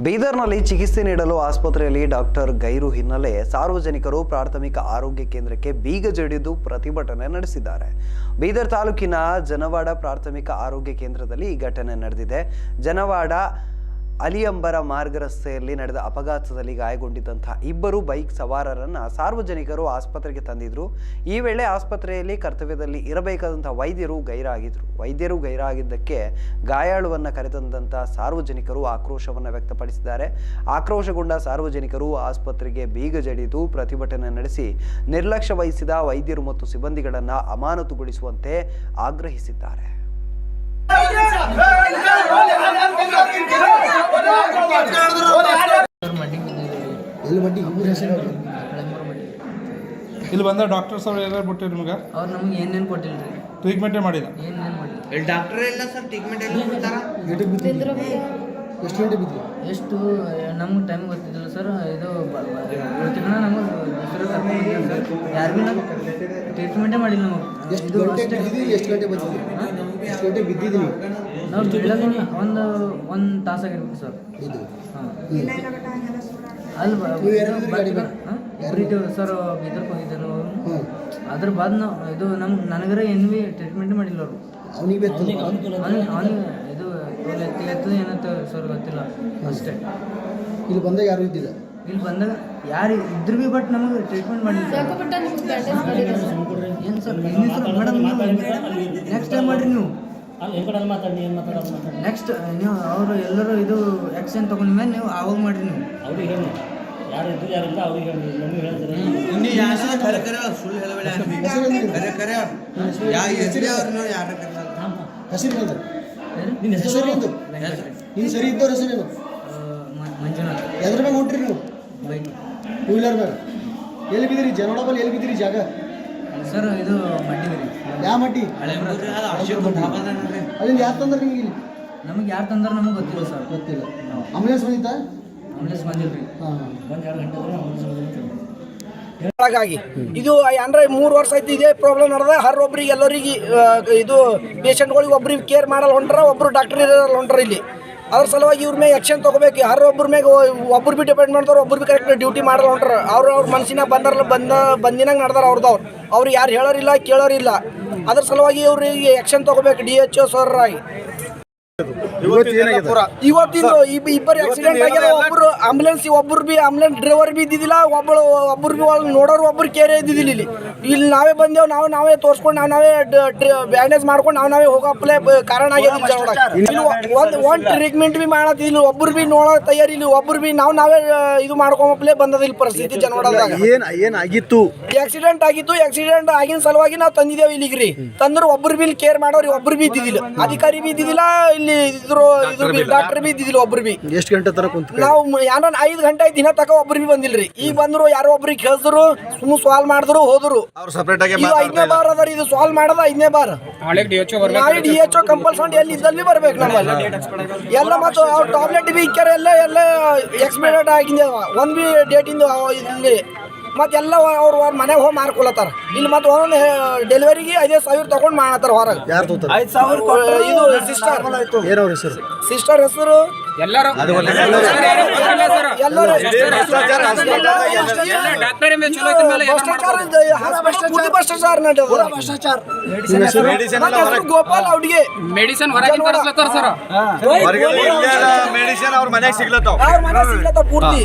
ಬೀದರ್ನಲ್ಲಿ ಚಿಕಿತ್ಸೆ ನೀಡಲು ಆಸ್ಪತ್ರೆಯಲ್ಲಿ ಡಾಕ್ಟರ್ ಗೈರು ಹಿನ್ನೆಲೆ. ಸಾರ್ವಜನಿಕರು ಪ್ರಾಥಮಿಕ ಆರೋಗ್ಯ ಕೇಂದ್ರಕ್ಕೆ ಬೀಗ ಜಡಿದು ಪ್ರತಿಭಟನೆ ನಡೆಸಿದ್ದಾರೆ. ಬೀದರ್ ತಾಲೂಕಿನ ಜನವಾಡ ಪ್ರಾಥಮಿಕ ಆರೋಗ್ಯ ಕೇಂದ್ರದಲ್ಲಿ ಈ ಘಟನೆ ನಡೆದಿದೆ. ಜನವಾಡ ಅಲಿಯಂಬರ ಮಾರ್ಗ ರಸ್ತೆಯಲ್ಲಿ ನಡೆದ ಅಪಘಾತದಲ್ಲಿ ಗಾಯಗೊಂಡಿದ್ದಂತಹ ಇಬ್ಬರು ಬೈಕ್ ಸವಾರರನ್ನು ಸಾರ್ವಜನಿಕರು ಆಸ್ಪತ್ರೆಗೆ ತಂದಿದ್ರು. ಈ ವೇಳೆ ಆಸ್ಪತ್ರೆಯಲ್ಲಿ ಕರ್ತವ್ಯದಲ್ಲಿ ಇರಬೇಕಾದಂಥ ವೈದ್ಯರು ಗೈರಾಗಿದ್ರು. ವೈದ್ಯರು ಗೈರಾಗಿದ್ದಕ್ಕೆ ಗಾಯಾಳುವನ್ನು ಕರೆತಂದಂಥ ಸಾರ್ವಜನಿಕರು ಆಕ್ರೋಶವನ್ನು ವ್ಯಕ್ತಪಡಿಸಿದ್ದಾರೆ. ಆಕ್ರೋಶಗೊಂಡ ಸಾರ್ವಜನಿಕರು ಆಸ್ಪತ್ರೆಗೆ ಬೀಗ ಜಡಿದು ಪ್ರತಿಭಟನೆ ನಡೆಸಿ ನಿರ್ಲಕ್ಷ್ಯ ವಹಿಸಿದ ವೈದ್ಯರು ಮತ್ತು ಸಿಬ್ಬಂದಿಗಳನ್ನು ಅಮಾನತುಗೊಳಿಸುವಂತೆ ಆಗ್ರಹಿಸಿದ್ದಾರೆ ಎಲ್ಲಿ ಮಟ್ಟಿ ಊರ ಹೆಸರು ಹೇಳಿ. ಇಲ್ಲಿ ಬಂದ ಡಾಕ್ಟರ್ಸ್ ಅವ್ರು ಏನಾರು ಬಿಟ್ಟಿರಿ ನಿಮ್ಗೆ? ಅವ್ರು ನಮ್ಗೆ ಏನೇನು ಕೊಟ್ಟಿಲ್ಲ ರೀ ಟ್ರೀಟ್ಮೆಂಟೇ ಮಾಡಿಲ್ಲ ಏನೇನು ಮಾಡಿಲ್ಲ. ಇಲ್ಲಿ ಡಾಕ್ಟರ್ ಇಲ್ಲ ಸರ್ ಟ್ರೀಟ್ಮೆಂಟ್ ಎಲ್ಲ ಕೊಡ್ತಾರ? ಎಷ್ಟು ಗಂಟೆ ಬಿದ್ದು ಎಷ್ಟು ನಮ್ಗೆ ಟೈಮ್ ಗೊತ್ತಿದ್ದಿಲ್ಲ ಸರ್ ಇದು ಬ- ಬ- ತಿಂಗಳ ನಮಗೆ ಕರ್ಕೊಂಡು ಸರ್ ಯಾರು ಭೀ ಟ್ರೀಟ್ಮೆಂಟೇ ಮಾಡಿಲ್ಲ ನಮಗೆ. ಎಷ್ಟು ಗಂಟೆ ಎಷ್ಟು ಗಂಟೆ ಬಂದಿದ್ರಿ? ಗಂಟೆ ಬಿದ್ದಿದ್ದೀನಿ. ನಾವು ಬೀಳೋದಿನಿ ಒಂದು ಒಂದು ತಾಸಾಗಿರ್ಬೇಕು ಸರ್. ಇದು ಹಾಂ. ಅಲ್ಲಿ ಬ- ನೀವು ಯಾರಿದ್ರು ಗಾಡಿ ಮೇಲೆ? ಹಾಂ? ಇಬ್ರಿದ್ದು ಸರ್ ಬೀದರ್ಗೆ ಹೋಗಿದ್ದರು ಅದ್ರ ಬಾದ್ ನಾವು ಇದು ನಮ್ಮ ನನಗರ ಏನು ಭೀ ಟ್ರೀಟ್ಮೆಂಟ್ ಮಾಡಿಲ್ಲ ಅವರು. ಅವನಿಗೆ ಅವ್ನಿಗೆ ಇದು ತೋಲ್ ಎತ್ತಿ ಎತ್ತದ ಏನಂತ ಸರ್ ಗೊತ್ತಿಲ್ಲ ಅಷ್ಟೇ. ಇಲ್ಲಿ ಬಂದಾಗ ಯಾರು ಇದ್ದಿಲ್ಲ? ಇಲ್ಲಿ ಬಂದಾಗ ಯಾರು ಇದ್ರು ಬಿ ಬಟ್ ನಮಗೆ ಟ್ರೀಟ್ಮೆಂಟ್ ಮಾಡಿಲ್ಲ. ಏನು ಸರ್ ಮೇಡಮ್ ನೆಕ್ಸ್ಟ್ ಟೈಮ್ ಮಾಡ್ರಿ ನೀವು. ನೆಕ್ಸ್ಟ್ ನೀವು ಅವರು ಎಲ್ಲರೂ ಇದು ಆ್ಯಕ್ಷನ್ ತಗೊಂಡ ಮೇಲೆ ನೀವು ಆವಾಗ ಮಾಡ್ರಿ ನೀವು. ಅವ್ರಿಗೆ ಹೇಳಿ ಯಾರು ಇದ್ದು ಯಾರಿಲ್ಲ ಅವ್ರಿಗೆ ಹೇಳಿ ನಮಗೆ ಹೇಳ್ತಾರೆ. ಇನ್ನು ಯಾರು ಕರೆ ಕರೆ ಸುಳ್ಳು ಹೇಳಬೇಡ ಕರೆ ಕರೆ ಯಾ ಅವ್ರನ್ನ ಯಾರು ಕರೆ ಹೆಸರು ಏನು ನಿನ್ನ ಹೆಸರು ಹೆಸರು ಎಂದು ನೀನು ಸರಿ ಇದ್ದವ್ರ ಹೆಸರೇನು ಆ, ಮ- ಮಂಜುನಾಥ್. ಎದ್ರ ಮೇಲೆ ಹೊಂಟ್ರಿ ನೀವು? ಬೈಕ್ ಟೂ ವೀಲರ್ ಮ್ಯಾಗ ಎಲ್ಲಿ ಬಿದ್ದಿರಿ? ಜನೋಡಬಲ್ ಎಲ್ಲಿ ಬಿದ್ದಿರಿ ಜಾಗ? ಸರ್ ಇದು ಯಾವ ಅದು ಅಶೋಕ್ ಢಾಬಾದ ನೋಡ್ರಿ ಅಲ್ಲಿಂದ ಯಾರು ತಂದ್ರೆ ನಿಮ್ಗೆ ಇಲ್ಲಿ? ನಮಗೆ ಯಾರು ತಂದ್ರೆ ನಮಗೆ ಗೊತ್ತಿಲ್ಲ ಸರ್ ಗೊತ್ತಿಲ್ಲ. ಆಂಬುಲೆನ್ಸ್ ಬಂದಿತ್ತ? ಆಂಬುಲೆನ್ಸ್ ಬಂದಿಲ್ಲ ರೀ ಹಾಂ. ಬಂದು ಎರಡು ಗಂಟೆ ಆದ್ರೆ ಅವ್ರು ಸಮುದ್ರ ಒಳಗಾಗಿ ಇದು ಅಂದ್ರೆ ಮೂರು ವರ್ಷ ಆಯ್ತು ಇದೇ ಪ್ರಾಬ್ಲಮ್ ನಡೆದ. ಹರ್ ಒಬ್ರಿಗೆ ಎಲ್ಲರಿಗೆ ಇದು ಪೇಷಂಟ್ಗಳಿಗೆ ಒಬ್ರಿಗೆ ಕೇರ್ ಮಾಡಲ್ಲ ಹೊಂಟ್ರ ಒಬ್ರು ಡಾಕ್ಟರ್ ಇರಲ್ಲ ಹೊಂಟ್ರ ಇಲ್ಲಿ. ಅದ್ರ ಸಲುವಾಗಿ ಇವ್ರ ಮೇಲೆ ಆಕ್ಷನ್ ತಗೋಬೇಕು. ಯಾರೋ ಒಬ್ಬರ ಮೇಲೆ ಒಬ್ರು ಬಿ ಡಿಪೆಂಡ್ ಮಾಡ್ತಾರೆ ಒಬ್ರು ಬಿ ಕರೆಕ್ಟ್ ಡ್ಯೂಟಿ ಮಾಡಲ್ಲ ಹೊಂಟ್ರ ಅವ್ರು ಅವ್ರ ಮನಸ್ಸಿನ ಬಂದಾರಲ್ಲ ಬಂದ ಬಂದಿನಂಗೆ ನಡ್ದಾರ ಅವ್ರದ್ದು ಅವ್ರು. ಯಾರು ಹೇಳೋರಿಲ್ಲ ಕೇಳೋರಿಲ್ಲ. ಅದ್ರ ಸಲುವಾಗಿ ಇವ್ರಿಗೆ ಆಕ್ಷನ್ ತಗೋಬೇಕು. ಡಿ ಎಚ್ ಒ ಸರ್ ಆಗಿ. ಇವತ್ತಿಂದು ಇಬ್ ಇಬ್ಬರು ಆಕ್ಸಿಡೆಂಟ್ ಆಗ್ಯಾರ ಒಬ್ರು ಆಂಬುಲೆನ್ಸ್ ಒಬ್ರು ಬಿ ಆಂಬುಲೆನ್ಸ್ ಡ್ರೈವರ್ ಬಿ ಇದ್ದಿದ್ದಿಲ್ಲ. ಒಬ್ಬಳು ಒಬ್ರು ಬಿ ಒಳಗೆ ನೋಡೋರು ಒಬ್ರು ಕೇರೆ ಇದ್ದಿದ್ದಿಲ್ಲ ಇಲ್ಲಿ. ಇಲ್ಲಿ ನಾವೇ ಬಂದೇವು ನಾವು ನಾವೇ ತೋರ್ಸ್ಕೊಂಡು ನಾವು ನಾವೇ ಬ್ಯಾಂಡೇಜ್ ಮಾಡ್ಕೊಂಡು ನಾವು ನಾವೇ ಹೋಗಪ್ಲೆ ಕಾರಣ ಆಗ್ಯದ ಇಲ್ಲಿ ಒಂದು ಒಂದು ಟ್ರೀಟ್ಮೆಂಟ್ ಬಿ ಮಾಡತ್ತಿಲ್ಲ ಒಬ್ರು ಬಿ ನೋಡೋ ತಯಾರಿ ಇಲ್ಲಿ ಒಬ್ರು ಬಿ ನಾವು ನಾವೇ ಇದು ಮಾಡ್ಕೊಂಬಪ್ಲೆ ಇಲ್ಲಿ ಪರಿಸ್ಥಿತಿ ಜನವಾಡದಾಗ ಏನು ಏನಾಗಿತ್ತು ಆಕ್ಸಿಡೆಂಟ್ ಆಗಿತ್ತು ಆಕ್ಸಿಡೆಂಟ್ ಆಗಿನ ಸಲುವಾಗಿ ನಾವು ತಂದಿದ್ದೇವೆ ಇಲ್ಲಿಗೆ ರೀ. ತಂದ್ರೆ ಒಬ್ರು ಬಿ ಕೇರ್ ಮಾಡೋರು ಒಬ್ರು ಬಿ ಇದ್ದಿದ್ದಿಲ್ಲ. ಅಧಿಕಾರಿ ಬಿ ಇದ್ದಿದ್ದಿಲ್ಲ ಇಲ್ಲಿ ಇದ್ರು ಇದ್ರ ಡಾಕ್ಟರ್ ಬಿ ಇದ್ದಿದ್ದಿಲ್ಲ ಒಬ್ರು ಬಿ. ಎಷ್ಟು ಗಂಟೆ ತರ ಕುಂತ ನಾವು ಯಾರೋ ಐದು ಗಂಟೆ ದಿನ ತಕ ಒಬ್ರು ಬಿ ಬಂದಿಲ್ರಿ. ಈಗ ಬಂದ್ರು ಯಾರೋ ಒಬ್ರಿಗೆ ಕೇಳಿದ್ರು ಸುಮ್ಮನೆ ಸಾಲ್ವ್ ಮಾಡಿದ್ರು ಹೋದ್ರು. ಅವ್ರು ಸೆಪರೇಟ್ ಆಗಿ ಇದು ಐದನೇ ಬಾರ್ ಅದ ಇದು ಸಾಲ್ವ್ ಮಾಡದ ಐದನೇ ಬಾರ್. ನಾಳೆ ಡಿ ಎಚ್ ಒ ಕಂಪಲ್ಸರಿ ಎಲ್ಲಿ ಇದ್ದಲ್ಲಿ ಬರ್ಬೇಕು ನಮ್ಮಲ್ಲಿ. ಎಲ್ಲ ಮತ್ತು ಅವ್ರ ಟಾಬ್ಲೆಟ್ ಬಿ ಇಕ್ಕರೆ ಎಲ್ಲ ಎಲ್ಲ ಎಕ್ಸ್ಪೈರ್ಡ್ ಆಗಿದೆ ಒಂದು ಬಿ ಡೇಟಿಂದ ಇಲ್ಲಿ ಮತ್ತೆಲ್ಲ ಅವ್ರು ಅವ್ರ ಮನೆಗೆ ಹೋಗಿ ಮಾರ್ಕೊಳತ್ತಾರ. ಇಲ್ಲಿ ಮತ್ತೆ ಒಂದೊಂದು ಡೆಲಿವರಿಗೆ ಐದೇ ಸಾವಿರ ತಗೊಂಡು ಮಾಡತ್ತಾರ ಹೊರಗೆ. ಯಾರು ತೋತಾರ ಐದು ಸಾವಿರ ಇದು ಸಿಸ್ಟರ್ ಏನವ್ರ ಹೆಸರು? ಸಿಸ್ಟರ್ ಹೆಸರು? ಎಲ್ಲರೂ. ಗೋಪಾಲ್ ಅವ್ರಿಗೆ. ಮೆಡಿಸಿನ್ ಹೊರಗೆ ಸರ್. ಮೆಡಿಸಿನ್ ಅವ್ರ ಮನೆಗೆ ಸಿಗ್ಲತ್ತಾವ. ಅವ್ರ ಮನೆ ಸಿಗ್ಲತ್ತ ಪೂರ್ತಿ.